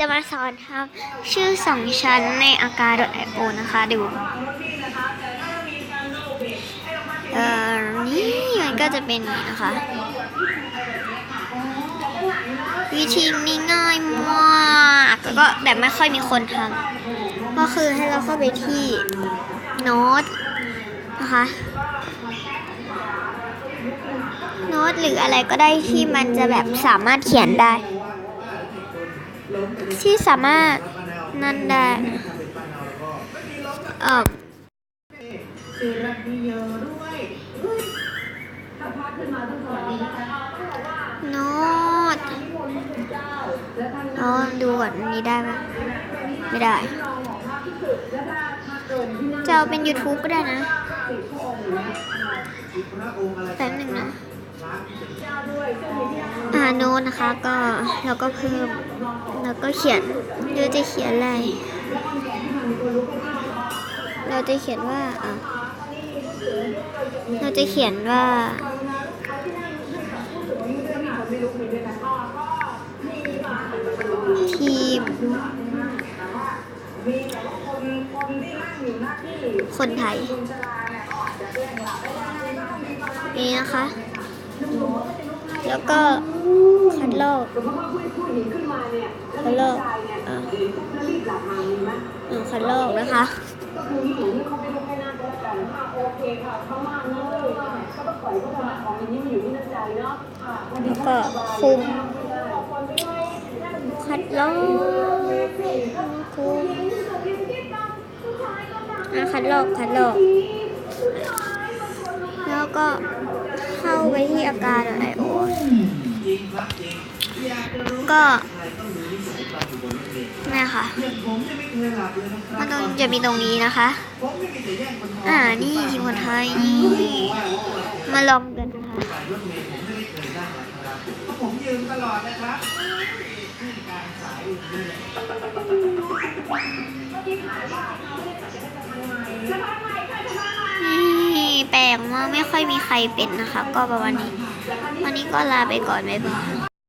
จะมาสอนทำชื่อสองชั้นในอากาศ .io นะคะดูเอ่อนี่มันก็จะเป็นอย่างนี้นะคะ วิธีนี้ง่ายมากแล้วก็แบบไม่ค่อยมีคนทำก็คือให้เราเข้าไปที่โน้ตนะคะโน้ตหรืออะไรก็ได้ที่มันจะแบบสามารถเขียนได้ ที่สามารถนั่นได้เออโน้ตอ๋อดูก่อนอันนี้ได้ไหมไม่ได้ จะเอาเป็น YouTube ก็ได้นะแป๊บหนึ่งนะอ่าโน้ตนะคะก็เราก็เพิ่มแล้วก็เขียนเราจะเขียนอะไร เราจะเขียนว่าเราจะเขียนว่าทีมคนไทย นี่นะคะ แล้วก็คัดลอกคัดลอกอะอะคัดลอกนะคะแล้วก็คุมคัดลอกคุมอะคัดลอกคัดลอก แล้วก็เข้าไปที่อาการไอโอ ก็เนี่ยค่ะ มันต้องจะมีตรงนี้นะคะ อ่า นี่ทีมคนไทย นี่ มาลองกันนะคะผมยืมตลอดนะครับนี่แปลกมากไม่ค่อยมีใครเป็นนะคะ ก็ประมาณนี้ วันนี้ก็ลาไปก่อนบ๊ายบาย